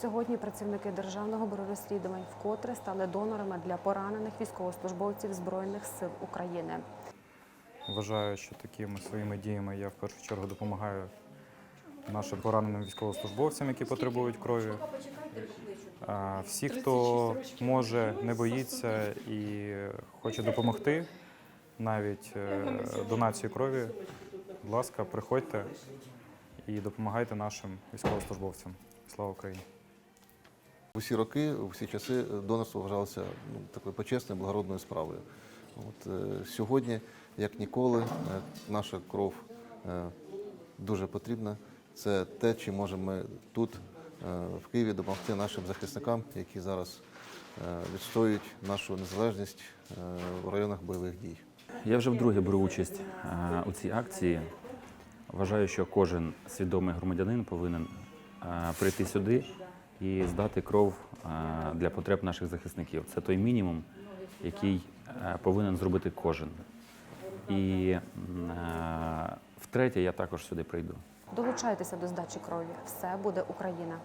Сьогодні працівники Державного бюро розслідувань вкотре стали донорами для поранених військовослужбовців Збройних сил України. Вважаю, що такими своїми діями я в першу чергу допомагаю нашим пораненим військовослужбовцям, які потребують крові. Всі, хто може, не боїться і хоче допомогти, навіть е, донацією крові, будь ласка, приходьте і допомагайте нашим військовослужбовцям. Слава Україні! Усі роки, у всі часи донорство вважалося ну, такою почесною, благородною справою. От, е, сьогодні, як ніколи, е, наша кров е, дуже потрібна. Це те, чим можемо ми тут, е, в Києві, допомогти нашим захисникам, які зараз е, відстоюють нашу незалежність е, в районах бойових дій. Я вже вдруге беру участь е, у цій акції. Вважаю, що кожен свідомий громадянин повинен е, прийти сюди і здати кров е, для потреб наших захисників. Це той мінімум, який е, повинен зробити кожен. І е, втретє, я також сюди прийду. Долучайтеся до здачі крові. Все буде Україна.